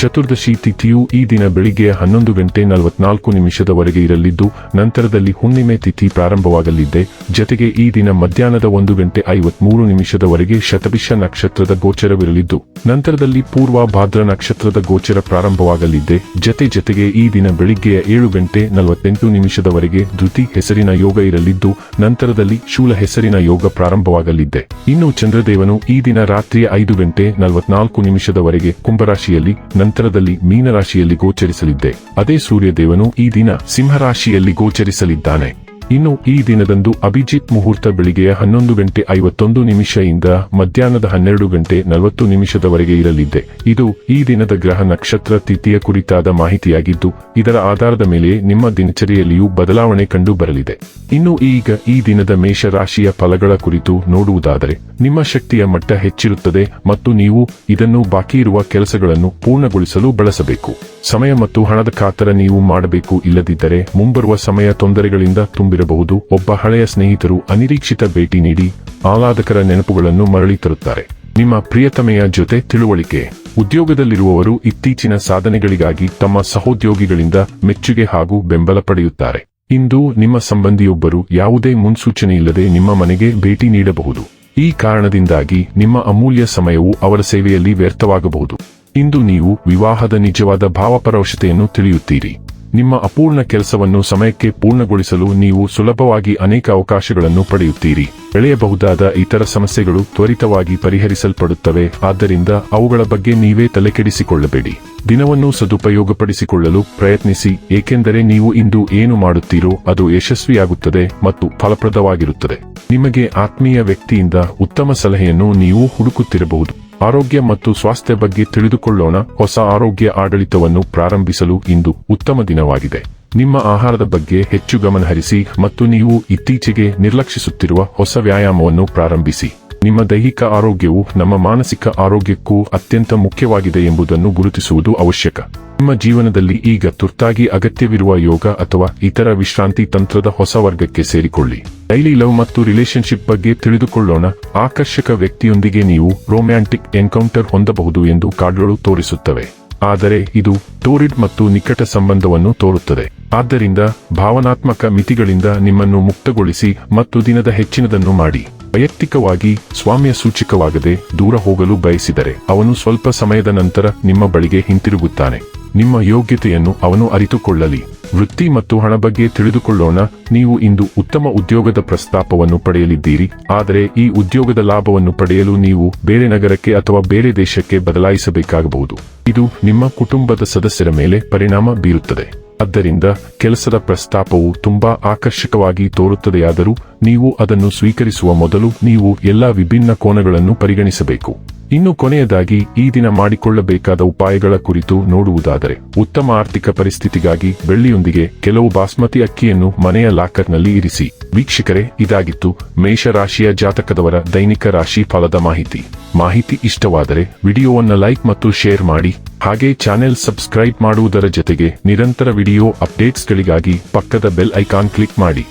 ಚತುರ್ದಶಿ ತಿಥಿಯು ಈ ದಿನ ಬೆಳಿಗ್ಗೆ ಹನ್ನೊಂದು ಗಂಟೆ ನಲವತ್ನಾಲ್ಕು ನಿಮಿಷದವರೆಗೆ ಇರಲಿದ್ದು, ನಂತರದಲ್ಲಿ ಹುಣ್ಣಿಮೆ ತಿಥಿ ಪ್ರಾರಂಭವಾಗಲಿದೆ. ಜತೆಗೆ ಈ ದಿನ ಮಧ್ಯಾಹ್ನದ ಒಂದು ಗಂಟೆ ಐವತ್ಮೂರು ನಿಮಿಷದವರೆಗೆ ಶತಭಿಷ ನಕ್ಷತ್ರದ ಗೋಚರವಿರಲಿದ್ದು, ನಂತರದಲ್ಲಿ ಪೂರ್ವ ಭಾದ್ರ ನಕ್ಷತ್ರದ ಗೋಚರ ಪ್ರಾರಂಭವಾಗಲಿದೆ. ಜತೆ ಜತೆಗೆ ಈ ದಿನ ಬೆಳಿಗ್ಗೆಯ ಏಳು ಗಂಟೆ ನಲವತ್ತೆಂಟು ನಿಮಿಷದವರೆಗೆ ಧೃತಿ ಹೆಸರಿನ ಯೋಗ ಇರಲಿದ್ದು, ನಂತರದಲ್ಲಿ ಶೂಲ ಹೆಸರಿನ ಯೋಗ ಪ್ರಾರಂಭವಾಗಲಿದೆ. ಇನ್ನು ಚಂದ್ರದೇವನು ಈ ದಿನ ರಾತ್ರಿಯ ಐದು ಗಂಟೆ ನಲವತ್ನಾಲ್ಕು ನಿಮಿಷದವರೆಗೆ ಕುಂಭರಾಶಿಯಲ್ಲಿ ನಂತರದಲ್ಲಿ ಮೀನರಾಶಿಯಲ್ಲಿ ಗೋಚರಿಸಲಿದ್ದೆ. ಅದೇ ಸೂರ್ಯದೇವನು ಈ ದಿನ ಸಿಂಹರಾಶಿಯಲ್ಲಿ ಗೋಚರಿಸಲಿದ್ದಾನೆ. ಇನ್ನು ಈ ದಿನದಂದು ಅಭಿಜಿತ್ ಮುಹೂರ್ತ ಬೆಳಿಗ್ಗೆ ಹನ್ನೊಂದು ಗಂಟೆ ಐವತ್ತೊಂದು ನಿಮಿಷದಿಂದ ಮಧ್ಯಾಹ್ನದ ಹನ್ನೆರಡು ಗಂಟೆ ನಲವತ್ತು ನಿಮಿಷದವರೆಗೆ ಇರಲಿದೆ. ಇದು ಈ ದಿನದ ಗ್ರಹ ನಕ್ಷತ್ರ ತಿಥಿಯ ಕುರಿತಾದ ಮಾಹಿತಿಯಾಗಿದ್ದು, ಇದರ ಆಧಾರದ ಮೇಲೆ ನಿಮ್ಮ ದಿನಚರಿಯಲ್ಲಿಯೂ ಬದಲಾವಣೆ ಕಂಡು ಬರಲಿದೆ ಇನ್ನು ಈಗ ಈ ದಿನದ ಮೇಷರಾಶಿಯ ಫಲಗಳ ಕುರಿತು ನೋಡುವುದಾದರೆ, ನಿಮ್ಮ ಶಕ್ತಿಯ ಮಟ್ಟ ಹೆಚ್ಚಿರುತ್ತದೆ ಮತ್ತು ನೀವು ಇದನ್ನು ಬಾಕಿ ಇರುವ ಕೆಲಸಗಳನ್ನು ಪೂರ್ಣಗೊಳಿಸಲು ಬಳಸಬೇಕು. ಸಮಯ ಮತ್ತು ಹಣದ ಖಾತರ ನೀವು ಮಾಡಬೇಕು ಇಲ್ಲದಿದ್ದರೆ ಮುಂಬರುವ ಸಮಯ ತೊಂದರೆಗಳಿಂದ ತುಂಬಿರಬಹುದು ಒಬ್ಬ ಹಳೆಯ ಸ್ನೇಹಿತರು ಅನಿರೀಕ್ಷಿತ ಭೇಟಿ ನೀಡಿ ಆಹ್ಲಾದಕರ ನೆನಪುಗಳನ್ನು ಮರಳಿ ತರುತ್ತಾರೆ. ನಿಮ್ಮ ಪ್ರಿಯತಮೆಯ ಜೊತೆ ತಿಳುವಳಿಕೆ. ಉದ್ಯೋಗದಲ್ಲಿರುವವರು ಇತ್ತೀಚಿನ ಸಾಧನೆಗಳಿಗಾಗಿ ತಮ್ಮ ಸಹೋದ್ಯೋಗಿಗಳಿಂದ ಮೆಚ್ಚುಗೆ ಹಾಗೂ ಬೆಂಬಲ ಪಡೆಯುತ್ತಾರೆ. ಇಂದು ನಿಮ್ಮ ಸಂಬಂಧಿಯೊಬ್ಬರು ಯಾವುದೇ ಮುನ್ಸೂಚನೆಯಿಲ್ಲದೆ ನಿಮ್ಮ ಮನೆಗೆ ಭೇಟಿ ನೀಡಬಹುದು. ಈ ಕಾರಣದಿಂದಾಗಿ ನಿಮ್ಮ ಅಮೂಲ್ಯ ಸಮಯವು ಅವರ ಸೇವೆಯಲ್ಲಿ ವ್ಯರ್ಥವಾಗಬಹುದು. ಇಂದು ನೀವು ವಿವಾಹದ ನಿಜವಾದ ಭಾವಪರವಶತೆಯನ್ನು ತಿಳಿಯುತ್ತೀರಿ. ನಿಮ್ಮ ಅಪೂರ್ಣ ಕೆಲಸವನ್ನು ಸಮಯಕ್ಕೆ ಪೂರ್ಣಗೊಳಿಸಲು ನೀವು ಸುಲಭವಾಗಿ ಅನೇಕ ಅವಕಾಶಗಳನ್ನು ಪಡೆಯುತ್ತೀರಿ. ಬೆಳೆಯಬಹುದಾದ ಇತರ ಸಮಸ್ಯೆಗಳು ತ್ವರಿತವಾಗಿ ಪರಿಹರಿಸಲ್ಪಡುತ್ತವೆ. ಆದ್ದರಿಂದ ಅವುಗಳ ಬಗ್ಗೆ ನೀವೇ ತಲೆಕೆಡಿಸಿಕೊಳ್ಳಬೇಡಿ. ದಿನವನ್ನು ಸದುಪಯೋಗಪಡಿಸಿಕೊಳ್ಳಲು ಪ್ರಯತ್ನಿಸಿ, ಏಕೆಂದರೆ ನೀವು ಇಂದು ಏನು ಮಾಡುತ್ತೀರೋ ಅದು ಯಶಸ್ವಿಯಾಗುತ್ತದೆ ಮತ್ತು ಫಲಪ್ರದವಾಗಿರುತ್ತದೆ. ನಿಮಗೆ ಆತ್ಮೀಯ ವ್ಯಕ್ತಿಯಿಂದ ಉತ್ತಮ ಸಲಹೆಯನ್ನು ನೀವು ಹುಡುಕುತ್ತಿರಬಹುದು. ಆರೋಗ್ಯ ಮತ್ತು ಸ್ವಾಸ್ಥ್ಯ ಬಗ್ಗೆ ತಿಳಿದುಕೊಳ್ಳೋಣ. ಹೊಸ ಆರೋಗ್ಯ ಆಡಳಿತವನ್ನು ಪ್ರಾರಂಭಿಸಲು ಇಂದು ಉತ್ತಮ ದಿನವಾಗಿದೆ. ನಿಮ್ಮ ಆಹಾರದ ಬಗ್ಗೆ ಹೆಚ್ಚು ಗಮನಹರಿಸಿ ಮತ್ತು ನೀವು ಇತ್ತೀಚೆಗೆ ನಿರ್ಲಕ್ಷಿಸುತ್ತಿರುವ ಹೊಸ ವ್ಯಾಯಾಮವನ್ನು ಪ್ರಾರಂಭಿಸಿ. ನಿಮ್ಮ ದೈಹಿಕ ಆರೋಗ್ಯವು ನಮ್ಮ ಮಾನಸಿಕ ಆರೋಗ್ಯಕ್ಕೂ ಅತ್ಯಂತ ಮುಖ್ಯವಾಗಿದೆ ಎಂಬುದನ್ನು ಗುರುತಿಸುವುದು ಅವಶ್ಯಕ. ನಿಮ್ಮ ಜೀವನದಲ್ಲಿ ಈಗ ತುರ್ತಾಗಿ ಅಗತ್ಯವಿರುವ ಯೋಗ ಅಥವಾ ಇತರ ವಿಶ್ರಾಂತಿ ತಂತ್ರದ ಹೊಸ ವರ್ಗಕ್ಕೆ ಸೇರಿಕೊಳ್ಳಿ. ಡೈಲಿ ಲವ್ ಮತ್ತು ರಿಲೇಶನ್ಶಿಪ್ ಬಗ್ಗೆ ತಿಳಿದುಕೊಳ್ಳೋಣ. ಆಕರ್ಷಕ ವ್ಯಕ್ತಿಯೊಂದಿಗೆ ನೀವು ರೊಮ್ಯಾಂಟಿಕ್ ಎನ್ಕೌಂಟರ್ ಹೊಂದಬಹುದು ಎಂದು ಕಾರ್ಡ್ಗಳು ತೋರಿಸುತ್ತವೆ. ಆದರೆ ಇದು ಟೋರಿಡ್ ಮತ್ತು ನಿಕಟ ಸಂಬಂಧವನ್ನು ತೋರುತ್ತದೆ. ಆದ್ದರಿಂದ ಭಾವನಾತ್ಮಕ ಮಿತಿಗಳಿಂದ ನಿಮ್ಮನ್ನು ಮುಕ್ತಗೊಳಿಸಿ ಮತ್ತು ದಿನದ ಹೆಚ್ಚಿನದನ್ನು ಮಾಡಿ. ವೈಯಕ್ತಿಕವಾಗಿ ಸ್ವಾಮ್ಯ ಸೂಚಕವಾಗದೆ ದೂರ ಹೋಗಲು ಬಯಸಿದರೆ ಅವನು ಸ್ವಲ್ಪ ಸಮಯದ ನಂತರ ನಿಮ್ಮ ಬಳಿಗೆ ಹಿಂತಿರುಗುತ್ತಾನೆ. ನಿಮ್ಮ ಯೋಗ್ಯತೆಯನ್ನು ಅವನು ಅರಿತುಕೊಳ್ಳಲಿ. ವೃತ್ತಿ ಮತ್ತು ಹಣ ಬಗ್ಗೆ ತಿಳಿದುಕೊಳ್ಳೋಣ. ನೀವು ಇಂದು ಉತ್ತಮ ಉದ್ಯೋಗದ ಪ್ರಸ್ತಾಪವನ್ನು ಪಡೆಯಲಿದ್ದೀರಿ. ಆದರೆ ಈ ಉದ್ಯೋಗದ ಲಾಭವನ್ನು ಪಡೆಯಲು ನೀವು ಬೇರೆ ನಗರಕ್ಕೆ ಅಥವಾ ಬೇರೆ ದೇಶಕ್ಕೆ ಬದಲಾಯಿಸಬೇಕಾಗಬಹುದು. ಇದು ನಿಮ್ಮ ಕುಟುಂಬದ ಸದಸ್ಯರ ಮೇಲೆ ಪರಿಣಾಮ ಬೀರುತ್ತದೆ. ಆದ್ದರಿಂದ ಕೆಲಸದ ಪ್ರಸ್ತಾಪವು ತುಂಬಾ ಆಕರ್ಷಕವಾಗಿ ತೋರುತ್ತದೆಯಾದರೂ ನೀವು ಅದನ್ನು ಸ್ವೀಕರಿಸುವ ಮೊದಲು ನೀವು ಎಲ್ಲಾ ವಿಭಿನ್ನ ಕೋನಗಳನ್ನು ಪರಿಗಣಿಸಬೇಕು. ಇನ್ನು ಕೊನೆಯದಾಗಿ ಈ ದಿನ ಮಾಡಿಕೊಳ್ಳಬೇಕಾದ ಉಪಾಯಗಳ ಕುರಿತು ನೋಡುವುದಾದರೆ, ಉತ್ತಮ ಆರ್ಥಿಕ ಪರಿಸ್ಥಿತಿಗಾಗಿ ಬೆಳ್ಳಿಯೊಂದಿಗೆ ಕೆಲವು ಬಾಸ್ಮತಿ ಅಕ್ಕಿಯನ್ನು ಮನೆಯ ಲಾಕರ್ನಲ್ಲಿ ಇರಿಸಿ. ವೀಕ್ಷಕರೇ, ಇದಾಗಿತ್ತು ಮೇಷರಾಶಿಯ ಜಾತಕದವರ ದೈನಿಕ ರಾಶಿ ಫಲದ ಮಾಹಿತಿ. ಮಾಹಿತಿ ಇಷ್ಟವಾದರೆ ವಿಡಿಯೋವನ್ನು ಲೈಕ್ ಮತ್ತು ಶೇರ್ ಮಾಡಿ. ಹಾಗೆ ಚಾನೆಲ್ ಸಬ್ಸ್ಕ್ರೈಬ್ ಮಾಡುವುದರ ಜೊತೆಗೆ ನಿರಂತರ ವಿಡಿಯೋ ಅಪ್ಡೇಟ್ಸ್ಗಳಿಗಾಗಿ ಪಕ್ಕದ ಬೆಲ್ ಐಕಾನ್ ಕ್ಲಿಕ್ ಮಾಡಿ.